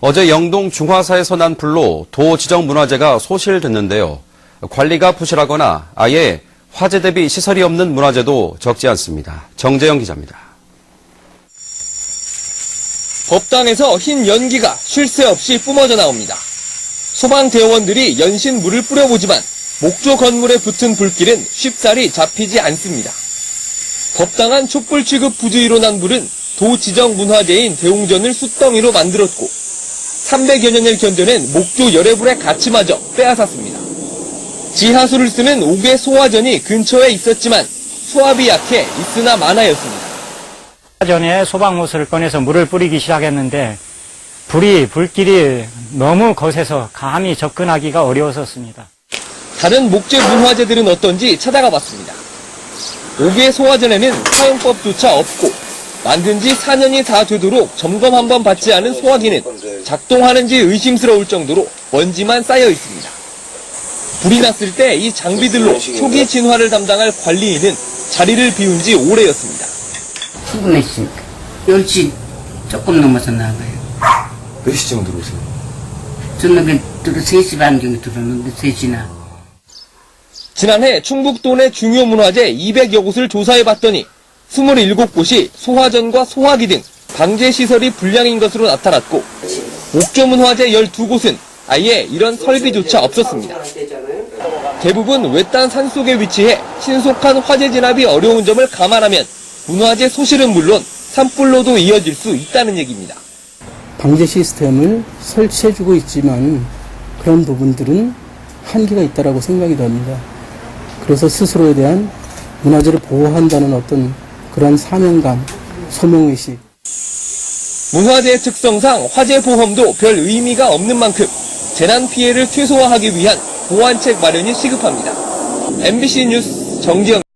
어제 영동 중화사에서 난 불로 도 지정 문화재가 소실됐는데요. 관리가 부실하거나 아예 화재 대비 시설이 없는 문화재도 적지 않습니다. 정재영 기자입니다. 법당에서 흰 연기가 쉴 새 없이 뿜어져 나옵니다. 소방대원들이 연신 물을 뿌려보지만 목조 건물에 붙은 불길은 쉽사리 잡히지 않습니다. 법당안 촛불 취급 부주의로 난 불은 도 지정 문화재인 대웅전을 숯덩이로 만들었고 300여 년을 견뎌낸 목조 열애불의 가치마저 빼앗았습니다. 지하수를 쓰는 옥외 소화전이 근처에 있었지만 수압이 약해 있으나 마나였습니다. 전에 소방호스를 꺼내서 물을 뿌리기 시작했는데 불이 불길이 너무 거세서 감히 접근하기가 어려웠었습니다. 다른 목재 문화재들은 어떤지 찾아가 봤습니다. 옥외 소화전에는 사용법조차 없고 만든 지 4년이 다 되도록 점검 한 번 받지 않은 소화기는 작동하는지 의심스러울 정도로 먼지만 쌓여 있습니다. 불이 났을 때 이 장비들로 초기 진화를 담당할 관리인은 자리를 비운 지 오래였습니다. 출근했으니까 10시 조금 넘어서 나가요. 몇 시쯤 들어오세요? 저녁에 들어 3시 반 정도 들었는데 3시나. 지난해 충북도 내 중요 문화재 200여 곳을 조사해봤더니 27곳이 소화전과 소화기 등 방제 시설이 불량인 것으로 나타났고 목조 문 화재 12곳은 아예 이런 설비조차 없었습니다. 대부분 외딴 산속에 위치해 신속한 화재 진압이 어려운 점을 감안하면 문화재 소실은 물론 산불로도 이어질 수 있다는 얘기입니다. 방제 시스템을 설치해주고 있지만 그런 부분들은 한계가 있다라고 생각이 됩니다. 그래서 스스로에 대한 문화재를 보호한다는 어떤 그런 사명감, 소명의식, 문화재의 특성상 화재 보험도 별 의미가 없는 만큼 재난 피해를 최소화하기 위한 보완책 마련이 시급합니다. MBC 뉴스 정지영